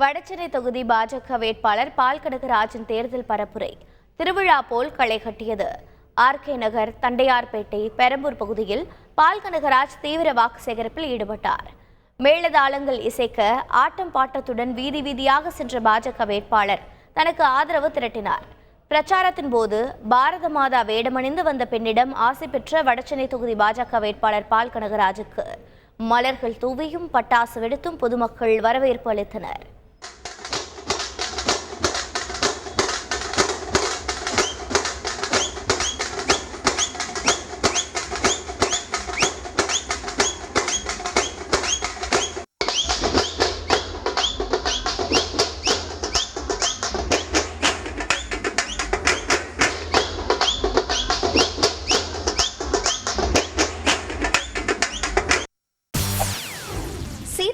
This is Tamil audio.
வடசென்னை தொகுதி பாஜக வேட்பாளர் பால் கனகராஜின் தேர்தல் பரப்புரை. திருவிழா போல் களை கட்டியது. ஆர்கே நகர் தண்டையார்பேட்டை பெரம்பூர் பகுதியில் பால் கனகராஜ் தீவிர வாக்கு சேகரிப்பில் ஈடுபட்டார். மேளதாளங்கள் இசைக்க ஆட்டம் பாட்டத்துடன் வீதி வீதியாக சென்ற பாஜக வேட்பாளர் தனக்கு ஆதரவு திரட்டினார். பிரச்சாரத்தின் போது பாரத மாதா வேடமணிந்து வந்த பெண்ணிடம் ஆசை பெற்ற வடசென்னை தொகுதி பாஜக வேட்பாளர் பால் கனகராஜுக்கு. மலர்கள் தூவியும் பட்டாசு வெடித்தும் பொதுமக்கள் வரவேற்பு அளித்தனர்.